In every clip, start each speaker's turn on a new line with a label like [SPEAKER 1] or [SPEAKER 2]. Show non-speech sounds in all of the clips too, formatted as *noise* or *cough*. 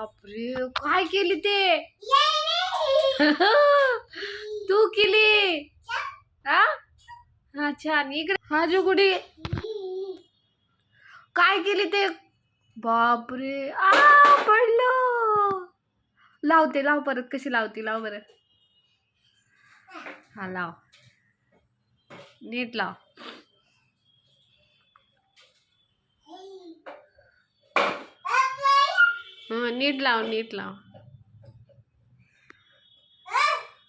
[SPEAKER 1] बापरे काय केली ते? *laughs* तू केली? हा? हा छान. इकडे हा जुगुडी. काय केली ते? बापरे आ पडलं. लावते लाव परत कशी लावते लाव बरं. हा लाव. नीट लाव. हा नीट लाव नीट लाव.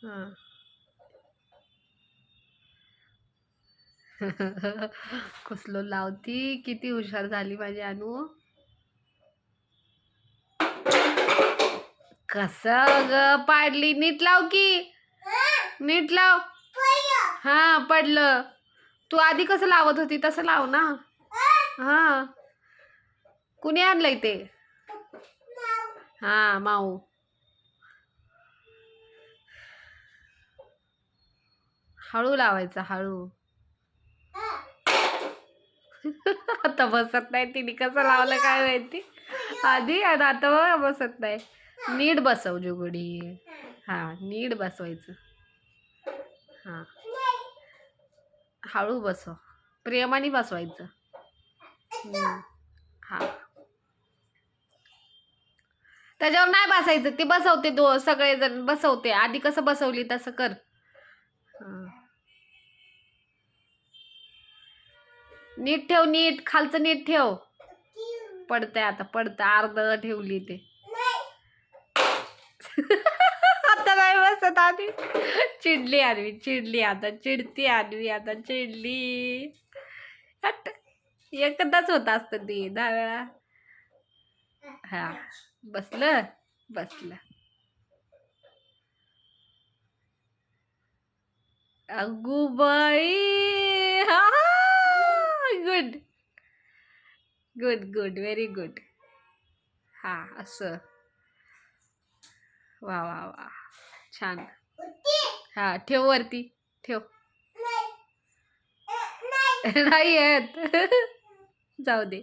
[SPEAKER 1] हा. *laughs* कसलो लावती? किती हुशार झाली माझी अनु. कस ग पाडली. नीट लाव की. नीट लाव. हा पडलं. तू आधी कसं लावत होती तसं लाव ना. हा. कुणी आणलंय ते? हा माऊ. हळू लावायचं हळू. *laughs* आता बसत नाही तिने. कसं लावलं काय माहिती? आधी आणि आता बसत नाही. नीट बसव जुगडी. हा नीट बसवायचं. हा. हळू बसव. प्रेमाने बसवायचं. हा. त्याच्यावर नाही बसायचं. ते बसवते दो सगळेजण बसवते. आधी कसं बसवली तसं कर. नीट ठेव नीट. खालचं नीट ठेव. पडतंय आता पडतं अर्ध ठेवली ते. आता नाही बसत आधी. चिडली आडवी चिडली आता. चिडती आडवी आता चिडली. एकदाच होत असतं ते दहा वेळा. हा. बसलं? बसलं. अगू बाई! हा good good good very good हा असं. वा वा वा. छान. हा ठेव वरती. ठेव. नाही *laughs* येत. जाऊ दे.